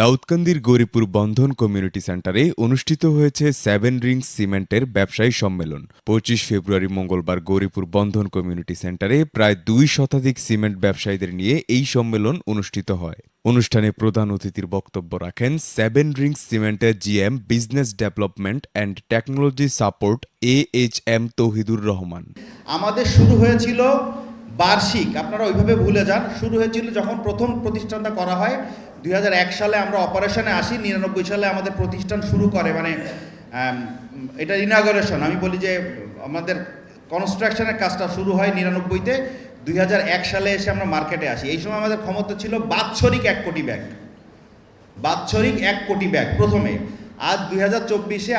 দাউদকান্দির গৌরীপুর বন্ধন community সেন্টারে অনুষ্ঠিত হয়েছে সেভেন রিংস সিমেন্টের ব্যবসায়ী সম্মেলন। পঁচিশ ফেব্রুয়ারি মঙ্গলবার গৌরীপুর বন্ধন কমিউনিটি সেন্টারে প্রায় দুই শতাধিক সিমেন্ট ব্যবসায়ীদের নিয়ে এই সম্মেলন অনুষ্ঠিত হয়। অনুষ্ঠানে প্রধান অতিথির বক্তব্য রাখেন সেভেন রিংস সিমেন্টের G M, business development and technology support A H M Tauhidur Rahman. আমাদের শুরু হয়েছিল বার্ষিক, আপনারা ওইভাবে ভুলে যান। শুরু হয়েছিল যখন প্রথম প্রতিষ্ঠানটা করা হয়, দুই হাজার এক সালে আমরা অপারেশনে আসি, নিরানব্বই সালে আমাদের প্রতিষ্ঠান শুরু করে মানে এটা ইনাগরেশন আমি বলি যে, আমাদের কনস্ট্রাকশনের কাজটা শুরু হয় নিরানব্বইতে, দুই হাজার এক সালে এসে আমরা মার্কেটে আসি। এই সময় আমাদের ক্ষমতা ছিল বাৎসরিক এক কোটি ব্যাগ। বাৎসরিক এক কোটি ব্যাগ, প্রথমে। আজ দুই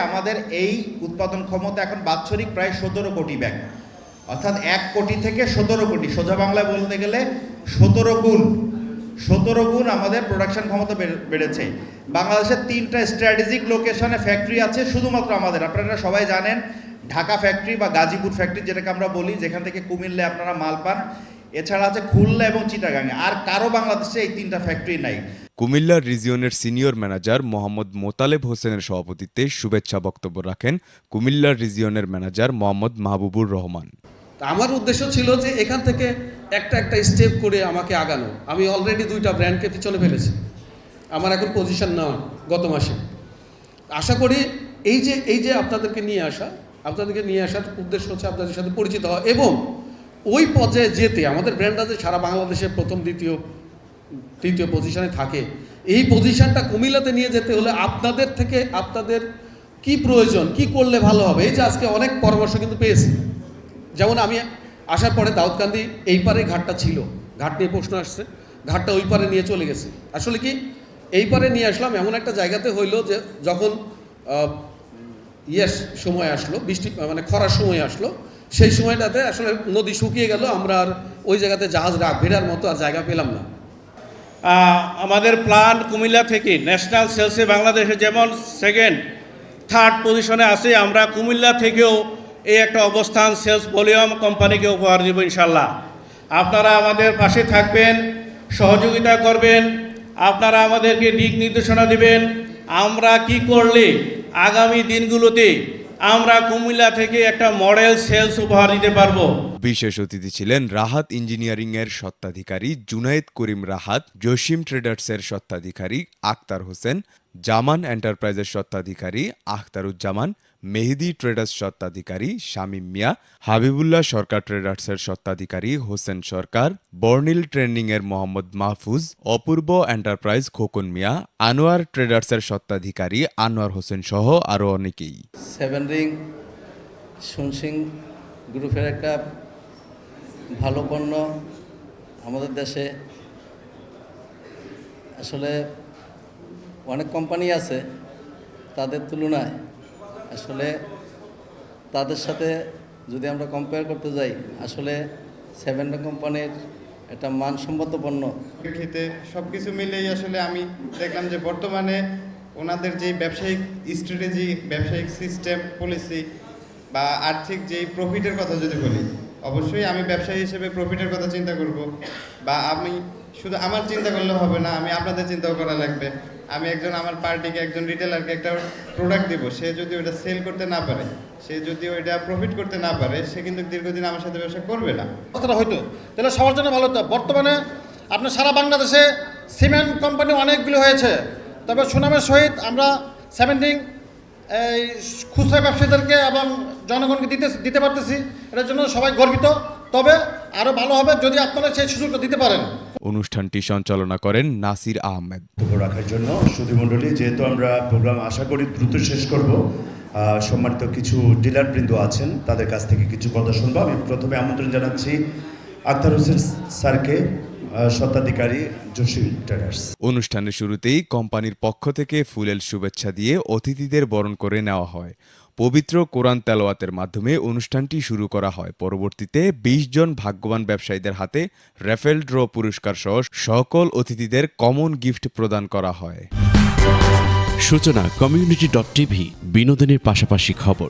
আমাদের এই উৎপাদন ক্ষমতা এখন বাৎসরিক প্রায় সতেরো কোটি ব্যাগ। অর্থাৎ এক কোটি থেকে সতেরো কোটি। সোজা বাংলায় বলতে গেলে সতেরো গুণ। সতেরো গুণ আমাদের প্রোডাকশন ক্ষমতা বেড়ে- বেড়েছে। বাংলাদেশের তিনটা স্ট্র্যাটেজিক লোকেশনে ফ্যাক্টরি আছে, শুধুমাত্র আমাদের। আপনারা সবাই জানেন, ঢাকা ফ্যাক্টরি বা গাজীপুর ফ্যাক্টরি যেটাকে আমরা বলি, যেখান থেকে কুমিল্লে আপনারা মাল পান। এছাড়া আছে খুলনা এবং চিটাগাঙে আর কারও বাংলাদেশে এই তিনটা ফ্যাক্টরি নাই। কুমিল্লার রিজিয়নের সিনিয়র ম্যানেজার মোহাম্মদ মোতালেব হোসেনের সভাপতিত্বে শুভেচ্ছা বক্তব্য রাখেন কুমিল্লার রিজিয়নের ম্যানেজার মোহাম্মদ মাহবুবুর রহমান। তা আমার উদ্দেশ্য ছিল যে এখান থেকে একটা একটা স্টেপ করে আমাকে আগানো। আমি অলরেডি দুইটা ব্র্যান্ডকে পিছনে ফেলেছি। আমার এখন পজিশন নেওয়া গত মাসে। আশা করি এই যে এই যে আপনাদেরকে নিয়ে আসা, আপনাদেরকে নিয়ে আসার উদ্দেশ্য হচ্ছে আপনাদের সাথে পরিচিত হওয়া এবং ওই পর্যায়ে যেতে, আমাদের ব্র্যান্ডটা যে সারা বাংলাদেশে প্রথম, দ্বিতীয়, তৃতীয় পজিশনে থাকে। এই পজিশনটা কুমিল্লাতে নিয়ে যেতে হলে আপনাদের থেকে আপনাদের কি প্রয়োজন, কি করলে ভালো হবে? এই যে আজকে অনেক পরামর্শ কিন্তু পেয়েছি। যেমন আমি আসার পরে দাউদকান্দি এই পারে ঘাটটা ছিল। ঘাট নিয়ে প্রশ্ন আসছে। ঘাটটা ওই পারে নিয়ে চলে গেছে। আসলে কি? এই পারে নিয়ে আসলাম, এমন একটা জায়গাতে হইল যে যখন ইয়েস, সময় আসলো, বৃষ্টি মানে খরার সময় আসলো, সেই সময়টাতে আসলে নদী শুকিয়ে গেল, আমরা আর ওই জায়গাতে জাহাজ রাখ, ভেড়ার মতো আর জায়গা পেলাম না। আমাদের প্ল্যান কুমিল্লা থেকে ন্যাশনাল সেলসে বাংলাদেশে যেমন সেকেন্ড থার্ড পজিশনে আছে, আমরা কুমিল্লা থেকেও এই একটা অবস্থান সেলস ভলিউম কোম্পানিকে উপহার দেব ইনশাল্লাহ আপনারা আমাদের পাশে থাকবেন, সহযোগিতা করবেন, আপনারা আমাদেরকে দিক নির্দেশনা দিবেন। আমরা কি করলে আগামী দিনগুলোতে আমরা কুমিল্লা থেকে একটা মডেল সেলস উপহার দিতে পারব? বিশেষ অতিথি ছিলেন রাহাত ইঞ্জিনিয়ারিং এর স্বত্বাধিকারী জুনায়েদ করিম রাহাত, জসিম ট্রেডার্সের স্বত্বাধিকারী আক্তার হোসেন জামান এন্টারপ্রাইজের স্বত্বাধিকারী আখতারুজ্জামান, মেহেদি ট্রেডার্স স্বত্বাধিকারী শামীম মিয়া, হাবিবুল্লাহ সরকার ট্রেডার্সের স্বত্বাধিকারী হোসেন সরকার বর্নিল ট্রেন্ডিং এর মোহাম্মদ মাহফুজ, অপূর্ব এন্টারপ্রাইজ খোকন মিয়া, আনোয়ার ট্রেডার্সের স্বত্বাধিকারী আনোয়ার হোসেন সহ আরও অনেকেই। সেভেন রিং সুনসিং গ্রুপের একটা ভালো পণ্য আমাদের দেশে। আসলে অনেক কোম্পানি আছে, তাদের তুলনায় আসলে তাদের সাথে যদি আমরা কম্পেয়ার করতে যাই, আসলে সেভেন কোম্পানির একটা মানসম্মত পণ্য। প্রেক্ষিতে সব কিছু মিলেই আসলে আমি দেখলাম যে বর্তমানে ওনাদের যে ব্যবসায়িক স্ট্র্যাটেজি ব্যবসায়িক সিস্টেম পলিসি বা আর্থিক যে প্রফিটের কথা যদি বলি, অবশ্যই আমি ব্যবসায়ী হিসেবে প্রফিটের কথা চিন্তা করব বা আমি শুধু আমার চিন্তা করলে হবে না, আমি আপনাদের চিন্তাও করা লাগবে। আমি একজন আমার পার্টিকে, একজন রিটেলারকে একটা প্রোডাক্ট দিব। সে যদি ওটা সেল করতে না পারে, সে যদি ওইটা প্রফিট করতে না পারে, সে কিন্তু দীর্ঘদিন আমার সাথে ব্যবসা করবে না। কথাটা হয়তো। তাহলে সবার জন্য ভালো হতো বর্তমানে আপনার সারা বাংলাদেশে সিমেন্ট কোম্পানি অনেকগুলো হয়েছে। তবে সুনামের সহিত আমরা সেভেন্টিং এই খুচরা ব্যবসায়ীদেরকে এবং জনগণকে দিতে দিতে পারতেছি। এটার জন্য সবাই গর্বিত। তবে আরও ভালো হবে যদি আপনারা সেই সুযোগটা দিতে পারেন। অনুষ্ঠানটি সঞ্চালনা করেন নাসির আহমেদ। রাখার জন্য। সুধীমণ্ডলী যেহেতু আমরা প্রোগ্রাম আশা করি দ্রুত শেষ করব সম্মানিত কিছু ডিলারবৃন্দ আছেন, তাদের কাছ থেকে কিছু কথা শুনব। আমি প্রথমে আমন্ত্রণ জানাচ্ছি আক্তার হোসেন স্যারকে। স্বত্বাধিকারী জসিম ট্রেডার্স অনুষ্ঠানের শুরুতেই কোম্পানির পক্ষ থেকে ফুলেল শুভেচ্ছা দিয়ে অতিথিদের বরণ করে নেওয়া হয়। পবিত্র কোরআন তেলাওয়াতের মাধ্যমে অনুষ্ঠানটি শুরু করা হয়। পরবর্তীতে ২০ জন ভাগ্যবান ব্যবসায়ীদের হাতে রেফেল ড্র পুরস্কার সহ সকল অতিথিদের কমন গিফট প্রদান করা হয়। সূচনা কমিউনিটি ডট টিভি বিনোদনের পাশাপাশি খবর।